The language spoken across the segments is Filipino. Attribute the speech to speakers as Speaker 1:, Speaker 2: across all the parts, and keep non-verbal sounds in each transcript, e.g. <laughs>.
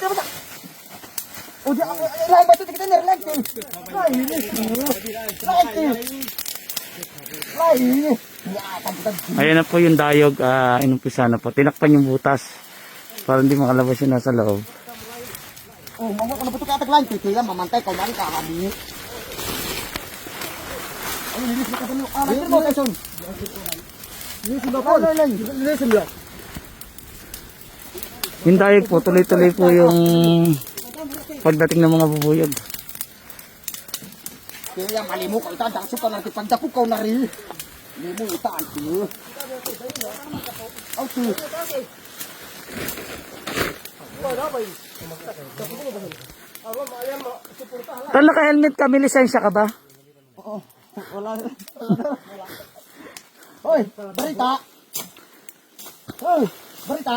Speaker 1: Bata, bata. O di ako, lahat ba ito? Tignan niya, relax eh.
Speaker 2: Ayan na po yung dayog, ah, inumpisa na po. Tinakpan yung butas para hindi makalabas yung nasa loob.
Speaker 1: Oh, mama ko na puto kataglan. Kaya mamantay ko mari kakabi. Ay, lilis na kasi yung anak mo kason. Lilis na po. Lilis na.
Speaker 2: Yung dayog po, tuloy-tuloy po yung pagdating ng mga bubuyog.
Speaker 1: Kaya malimo ko ita dang suka nanti pagdapok ko na rin. Limo ita anti. Au tu.
Speaker 2: Tal naka-helmet ka, may lisensya ka ba?
Speaker 1: Oo. Wala. Hoy, berita. Hoy, berita.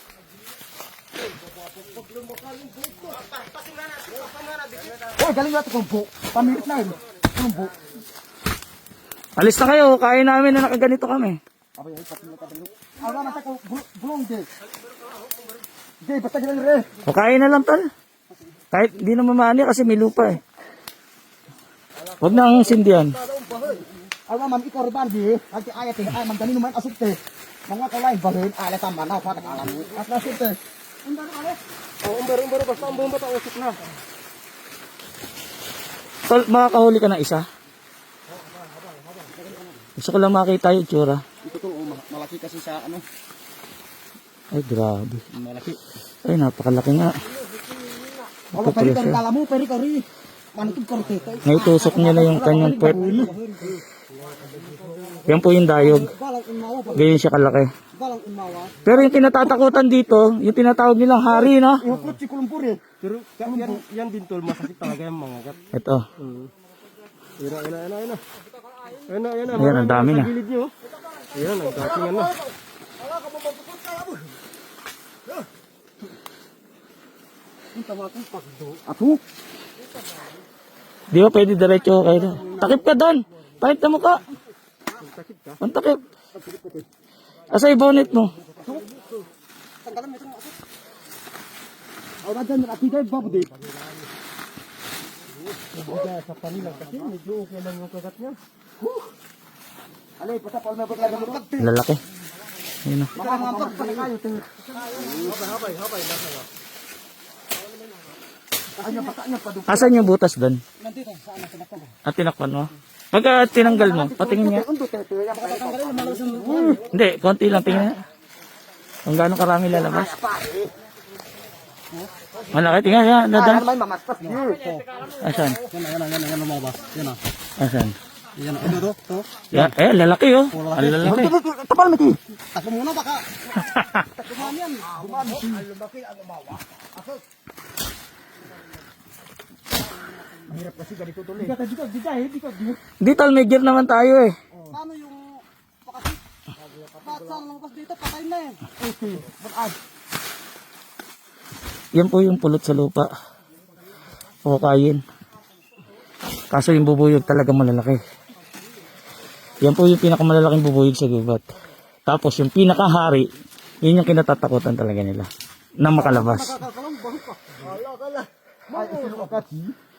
Speaker 1: ang na
Speaker 2: na na tayo eh. Na na
Speaker 1: ang eh. Hoy, galing natin bu. Pamilit na yun. Bu.
Speaker 2: Alis na kayo, kaya namin na nakaganito kami.
Speaker 1: Abay, ay, pati ka dali. Awa, mata ko, bu- bulong, di. Di, basta ganun rin.
Speaker 2: O kaya na lang tol. Kahit di na mamani kasi may lupa eh. Huwag na ang sindihan.
Speaker 1: Awa, ma'am, ikaw rin ba, di? At ayat, eh, ay, magdali naman asuk, te. Mga kalay, bahin, ala tama na, patak alam mo. At nasuk, te. Umbar, ale. Oh, umbar, umbar, basta ang bumba, usok na.
Speaker 2: Tol, makakahuli ka ng isa. Gusto ko lang makita yung tsura.
Speaker 1: Ito to, oh, ma- malaki kasi sa, ano,
Speaker 2: Ay, grabe.
Speaker 1: malaki.
Speaker 2: Ay, napakalaki nga.
Speaker 1: Peri ka rin, kala mo, peri ka rin. Manitog ka rin, te.
Speaker 2: Naitusok niya na yung kanyang puwet. Yan po yung dayog. Ganyan siya kalaki. Pero yung tinatatakutan dito, yung tinatawag nilang hari, no?
Speaker 1: Ihuklot si kulumpur, eh.
Speaker 3: Pero yan, yan din tol, masakit talaga yung mga gat.
Speaker 2: Ito.
Speaker 3: Ayun na, ayun na, ayun na, ayun na. Ayun na, ayun na.
Speaker 2: Ayan, ang dami na.
Speaker 3: Ayan, ang dating ano.
Speaker 1: Ato,
Speaker 2: Di ba pwede diretso kayo? Takip ka doon. Pahit na mukha. Ang takip. Asa yung bonnet mo?
Speaker 1: awa na dyan, nakatigay, babu, di.
Speaker 3: Sa panilang kasi, medyo okay lang yung kagat niya.
Speaker 1: Alay, patapal na bagla ng lukat, te.
Speaker 2: Lalaki. Ayun o.
Speaker 1: Makamantok pa na kayo, te. Ay, yung bata niya, padug.
Speaker 2: Asan yung butas doon?
Speaker 1: Nandito, saan na tinakpan mo?
Speaker 2: At tinakpan mo? Pag ah, tinanggal mo, patingin niya. Hindi, konti lang tingin niya. Kung gaano karami lalabas. Malaki, tingnan niya.
Speaker 1: Ah,
Speaker 2: Dadan. Asan?
Speaker 3: Yan yan yan yan lumabas. Yan na.
Speaker 2: Asan?
Speaker 3: Yan na, ano to? To?
Speaker 2: Ya, eh, lalaki oh. Ang lalaki.
Speaker 1: Tapal mo, te.
Speaker 3: Ako muna baka.
Speaker 1: Hirap kasi ganito tuloy. Dika, dika, dika, eh, dika, dika.
Speaker 2: Di tal, may gear naman tayo eh.
Speaker 1: Paano yung pakasi? Bakit saan lumabas dito? Patay na eh. Okay. But ay,
Speaker 2: Yan po yung pulot sa lupa. O kayin. Kaso yung bubuyog talaga malalaki. Yan po yung pinakamalalaking bubuyog sa gubat. Tapos yung pinakahari, yun yung kinatatakutan talaga nila. Na makalabas.
Speaker 1: ay.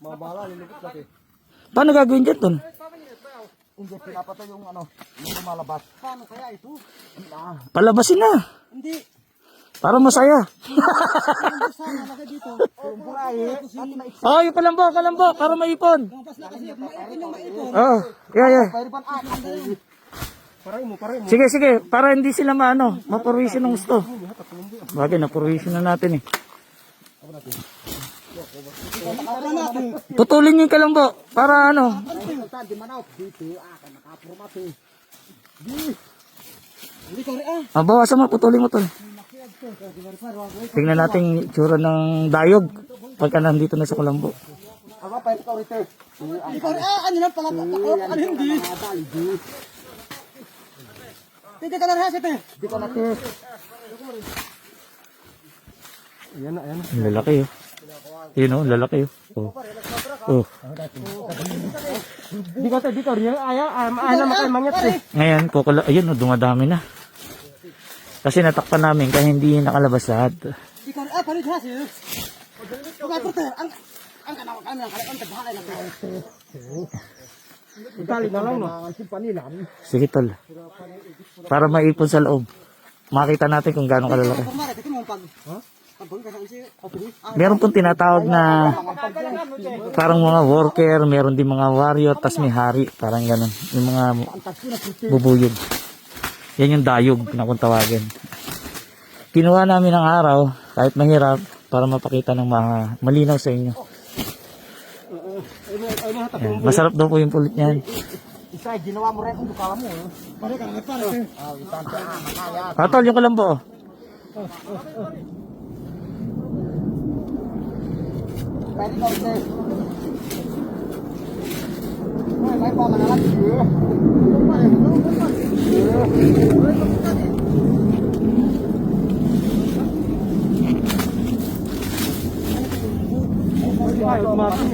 Speaker 3: Mabala, lilipit natin.
Speaker 2: Paano gagawin dyan, Ton?
Speaker 1: Hindi, pinapatay yung ano, yung lumalabas. Paano kaya ito? Ah,
Speaker 2: Palabasin na.
Speaker 1: hindi.
Speaker 2: Para masaya.
Speaker 1: Laki
Speaker 2: Oh, yung <laughs> kalambo, kalambo, para maipon. Oh, yeah, yeah.
Speaker 1: Ah, ay,
Speaker 3: Paray mo, paray mo.
Speaker 2: Sige, sige, para hindi sila maano, mapurwisin ng gusto. Bagay, napurwisin na natin eh. Putulin niyo yung kalambo, para ano.
Speaker 1: Ah, to. Rin ah.
Speaker 2: Ah, bawasan mo, putulin mo tol. Tingnan natin itsura ng dayog pagka nandito na sa Kulambo.
Speaker 1: Ako pa ito rito. Ikaw ah ano na pala ako hindi. Hindi ka na rehat ito. Hindi ko na ito.
Speaker 3: Ayan na, ayan na.
Speaker 2: Ang lalaki oh. Yun oh, lalaki oh. Oh. oh.
Speaker 3: Dito, dito, riyan. Ayaw, ayaw na makay mangyat eh.
Speaker 2: Ngayon, kukula, ayun oh, dumadami na. Kasi natakpan namin kaya hindi nakalabas lahat.
Speaker 1: Ah?
Speaker 2: Sige tol. Para maipon sa loob. Makita natin kung gaano kalalaki. Meron pong tinatawag na parang mga worker, meron din mga warrior, tas may hari, parang ganun. Yung mga bubuyog. Yan yung dayog na kung tawagin. Kinuha namin ng araw, kahit mahirap, para mapakita ng ma malinaw sa inyo. Yan. Masarap daw po yung pulit niyan.
Speaker 1: Isa ginawa mo rin ang dukala mo. Pare ka na pare. Ah,
Speaker 2: yung kalambo. oh.
Speaker 1: Pwede ko ito. Ay, may pa manalat.
Speaker 3: Ayaw, kumapit.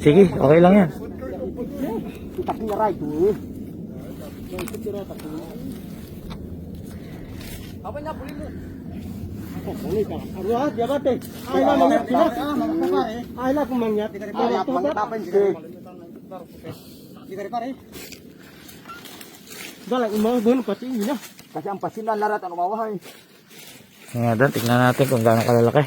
Speaker 2: Sige, okay lang yan.
Speaker 1: Kita punya rai tu. Apa nak beli mu?
Speaker 3: Aruah, dia bate. Ayaw na mangyat sila. Ayaw na kung mangyat.
Speaker 1: Ay, apa nak apa ini? Di kare pare.
Speaker 3: Dalang umang buwan pati na.
Speaker 1: Kasi ang pasinan larat ang umawahay.
Speaker 2: Nga doon, tignan natin kung gaano kalalaki.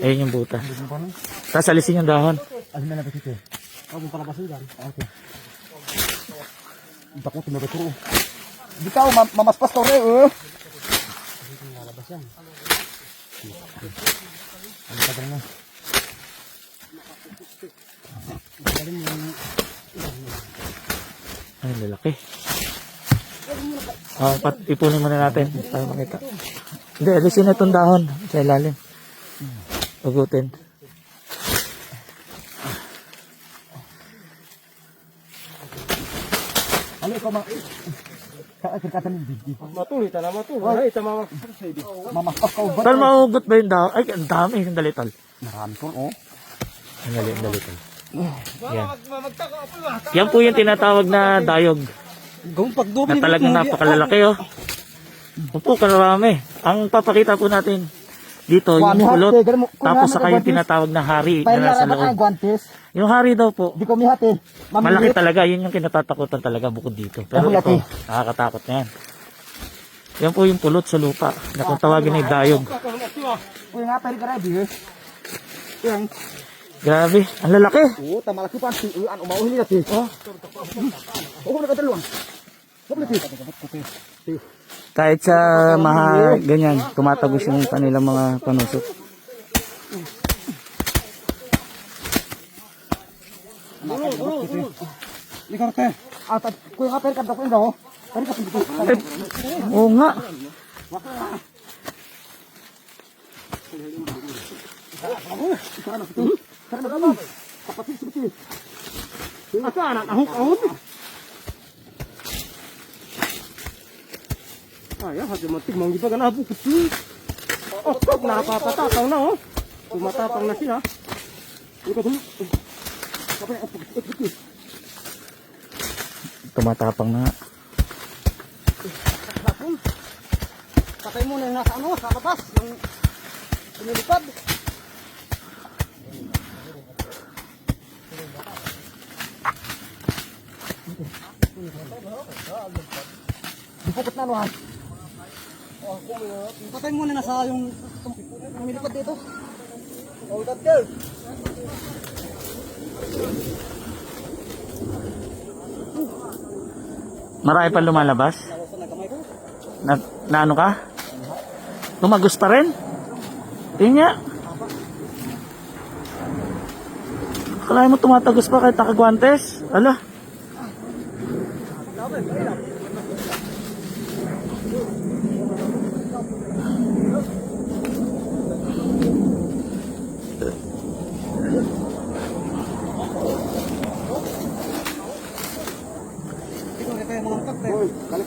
Speaker 2: Ayun yung butas. Tapos alisin yung dahon.
Speaker 1: Alin na nakikita.
Speaker 3: Ako para pasugan.
Speaker 1: Okay. Hindi ko tinuturo. Di ka mam mamaspas ka rin eh.
Speaker 2: Ay, lalaki. Ah, pat ipunin muna natin para makita. Hindi, alisin na itong dahon sa ilalim. Pagutin.
Speaker 1: Ano ikaw ma... Kakakita ng bigi.
Speaker 3: Matuloy tala matuloy. Ay, tama.
Speaker 1: Mamaspas ka ba?
Speaker 2: Tol, maugot ba yung dahon? Ay, ang dami. Sandali, tol.
Speaker 1: Marami ko oh.
Speaker 2: Sandali, sandali, tol. Yan. Yan po yung tinatawag na dayog. Na talagang napakalalaki, oh. Opo, karami. Ang papakita po natin dito, yung kulot.
Speaker 1: kung
Speaker 2: Tapos
Speaker 1: naman
Speaker 2: saka
Speaker 1: ang
Speaker 2: yung tinatawag na hari na nasa
Speaker 1: na ang
Speaker 2: loob. Yung hari daw po,
Speaker 1: Di ko mihati.
Speaker 2: Malaki talaga, yun yung kinatatakutan talaga bukod dito. Pero
Speaker 1: Ang
Speaker 2: ito,
Speaker 1: laki.
Speaker 2: nakakatakot na yan. Yan po yung pulot sa lupa na kung tawagin ay dayog.
Speaker 1: Eh.
Speaker 2: Grabe, ang lalaki.
Speaker 1: Oo, tamalaki pa. Si, uh, ano, mauhin nila. Oh. Nakadalawang. Sabi ti.
Speaker 2: Kahit sa maha, ganyan, tumatagos yung kanilang mga panusok.
Speaker 1: Ikaw te. Ah, tad, kuya nga, ka daw ko daw. Ka dito.
Speaker 2: Oo nga.
Speaker 1: Tara na, kapatid, kapatid.
Speaker 3: Asa anak ahok ahok. Ay, hadi matik manggi pa kana bu kutu. Oh, napapatataw na oh. Tumatapang na sila.
Speaker 2: Tumatapang na.
Speaker 1: Patay mo na yung nasa ano, sa labas. Yung lumilipad. Dipukot na ano ha? Patay mo na nasa yung lumilipad dito. Oh, that girl.
Speaker 2: Marami pa lumalabas? Na, na ano ka? Tumagos pa rin? Tingnan nga. Mo tumatagos pa kahit nakagwantes? Ala.
Speaker 1: Ito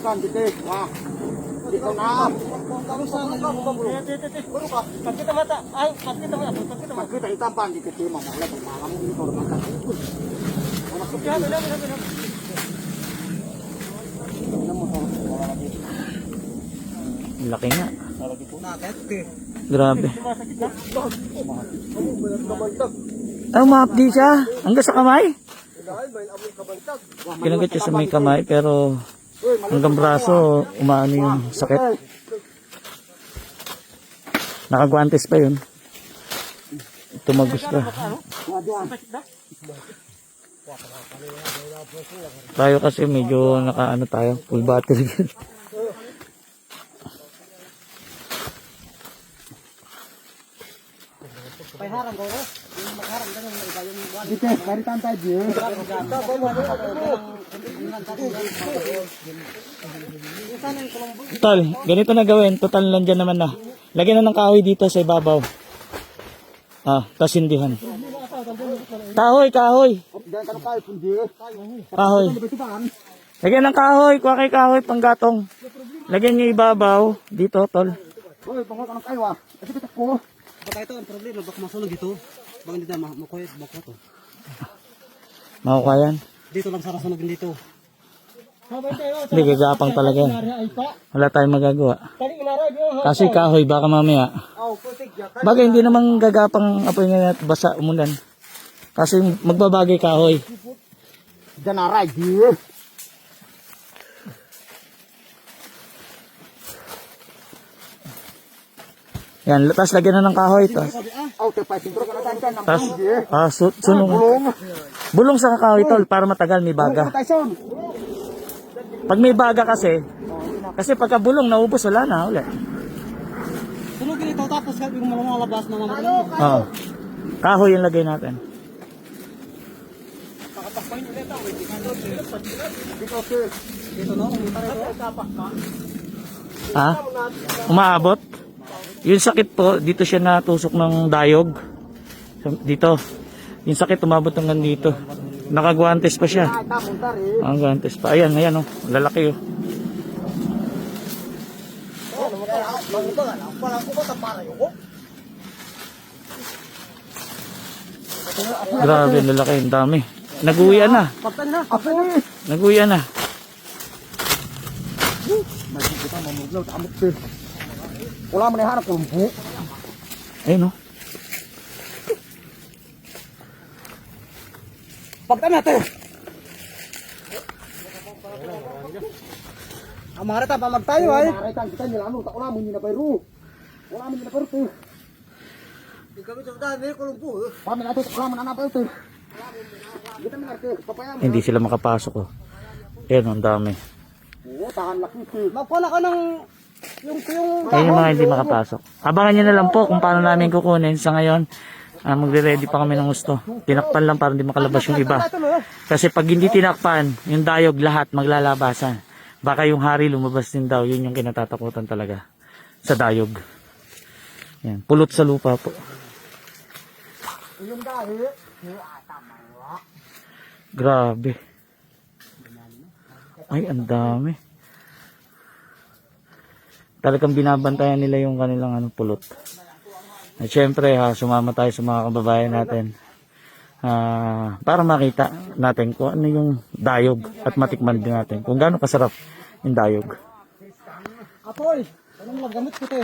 Speaker 1: Kalikan dito. Wah. Dito na. Kamu sana yung Buru ka.
Speaker 3: Pagkita mata. Ay, pagkita mata. Pagkita mata.
Speaker 1: Magkita itampan dito tayo mamala. Malam mo dito naman ka.
Speaker 3: Sabi, sabi, sabi, sabi.
Speaker 2: Laki nga.
Speaker 1: Nakit.
Speaker 2: Grabe.
Speaker 3: Na.
Speaker 2: Ay, umahapdi siya. Hanggang sa kamay. Kinagat siya sa may kamay pero hanggang braso umaano yung sakit. Nakagwantes pa yun. Tumagos pa. Tayo kasi medyo nakaano tayo, full battery.
Speaker 1: Paiharang ko Dito, maritan tayo dito.
Speaker 2: Tol, ganito na gawin. Total nandiyan naman na. Lagyan na ng kahoy dito sa ibabaw. Ah, tasindihan. Kahoy, kahoy. Kahoy. Lagyan ng kahoy. Kuha kay kahoy, panggatong. Lagyan niyo ibabaw. Dito, tol.
Speaker 1: Uy, pangko ka ng kayo ah. Kasi bitak ko.
Speaker 4: Baka ito ang problema, baka masunog ito. Baka hindi na makuha, baka to.
Speaker 2: Makukuha yan.
Speaker 4: Dito lang sa sunogin dito.
Speaker 2: Hindi, gagapang talaga yan. Wala tayong magagawa. Kasi kahoy, baka mamaya. Bagay, hindi naman gagapang apoy nga at basa umulan. Kasi magbabagay kahoy.
Speaker 1: Diyan na ray di.
Speaker 2: Yan, tapos lagyan na ng kahoy. Tapos, tapos ah, su- sunog.
Speaker 1: Bulong.
Speaker 2: Bulong sa kahoy, tol, para matagal may baga. Pag may baga kasi, kasi pagka bulong naubos, wala na ulit.
Speaker 4: Sunogin ito tapos sabi ko malalabas na mamaya.
Speaker 2: Oo. Kahoy yung lagay natin.
Speaker 4: Dito no, umita rin.
Speaker 2: Ha? Umaabot? Yung sakit po, dito siya natusok ng dayog. Dito. Yung sakit umabot hanggang dito. Nakagwantes pa siya. Ang gwantes pa. Ayan, ayan oh. Lalaki oh. Grabe, lalaki. Ang dami. Nag-uwian na.
Speaker 1: Pagtan na.
Speaker 2: Nag-uwian na.
Speaker 1: Kita mamuglaw ta amot sir. Wala man harap kulumpo.
Speaker 2: Ayun oh.
Speaker 1: Pagtan natin. Ang mga rata pamag tayo ay. Maritan kita nila ano, ta wala mo ni na pero. Wala mo ni na pero to. Ikaw ito dami kulumpo. Pamag natin wala man na pero to. Kita man arte, papaya mo.
Speaker 2: Hindi sila makapasok oh. Ayan, ang dami.
Speaker 1: Oo, tahan laki. Magpala ka ng
Speaker 2: Ayun yung mga hindi makapasok. Abangan nyo na lang po kung paano namin kukunin. Sa ngayon, ah, magre-ready pa kami ng gusto. Tinakpan lang para hindi makalabas yung iba. Kasi pag hindi tinakpan, yung dayog lahat maglalabasan. Baka yung hari lumabas din daw. Yun yung kinatatakutan talaga. Sa dayog. Yan. Pulot sa lupa po.
Speaker 1: yung dahil.
Speaker 2: Grabe. Ay, ang dami. Talagang binabantayan nila yung kanilang ano, pulot. At syempre, ha, sumama tayo sa mga kababayan natin. Ah, para makita natin kung ano yung dayog at matikman din natin kung gaano kasarap yung dayog.
Speaker 1: Apoy, anong magamit ko te?